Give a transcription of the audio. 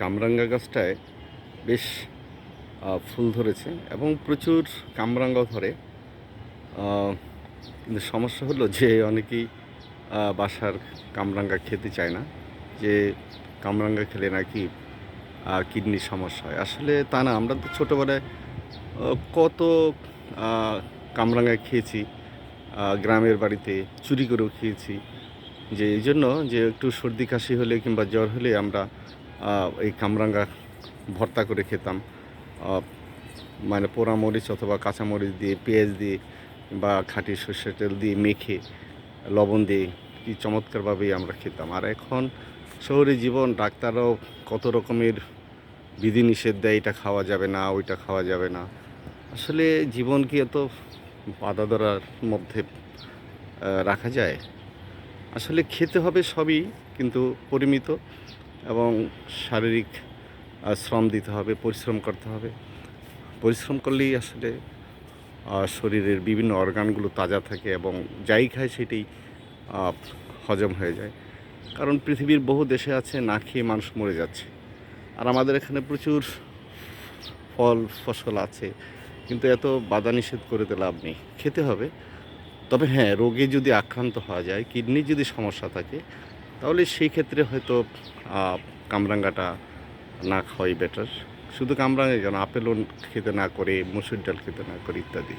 কামরাঙ্গা গাছটায় বেশ ফুল ধরেছে এবং প্রচুর কামরাঙ্গা ধরে। কিন্তু সমস্যা হলো যে অনেকেই বাসার কামরাঙ্গা খেতে চায় না। যে কামরাঙ্গা খেলে নাকি কিডনির সমস্যা হয়। আসলে তা না, আমরা তো ছোটোবেলায় কত কামরাঙ্গা খেয়েছি গ্রামের বাড়িতে চুরি করেও খেয়েছি। যে এই জন্য যে একটু সর্দি কাশি হলে কিংবা জ্বর হলে আমরা এই কামরাঙ্গা ভর্তা করে খেতাম। মানে পোড়া মরিচ অথবা কাঁচামরিচ দিয়ে, পেঁয়াজ দিয়ে বা খাঁটি সর্ষের তেল দিয়ে মেখে, লবণ দিয়ে কি চমৎকারভাবেই আমরা খেতাম। আর এখন শহরে জীবন ডাক্তাররাও কত রকমের বিধিনিষেধ দেয়, এটা খাওয়া যাবে না, ওইটা খাওয়া যাবে না। আসলে জীবন কি এত বাধা ধরার মধ্যে রাখা যায়? আসলে খেতে হবে সবই, কিন্তু পরিমিত। এবং শারীরিক শ্রম দিতে হবে, পরিশ্রম করতে হবে। পরিশ্রম করলেই আসলে শরীরের বিভিন্ন অর্গানগুলো তাজা থাকে এবং যাই খায় সেটাই হজম হয়ে যায়। কারণ পৃথিবীর বহু দেশে আছে, না খেয়ে মানুষ মরে যাচ্ছে। আর আমাদের এখানে প্রচুর ফল, ফসল আছে, কিন্তু এত বাধা নিষেধ করে তো লাভ নেই। খেতে হবে। তবে হ্যাঁ রোগে যদি আক্রান্ত হওয়া যায়, কিডনির যদি সমস্যা থাকে তাহলে সেই ক্ষেত্রে হয়তো কামরাঙ্গাটা না খাওয়াই বেটার শুধু কামরাঙ্গা কেন, আপেলও খেতে না করে, মুসুর ডাল খেতে না করে ইত্যাদি।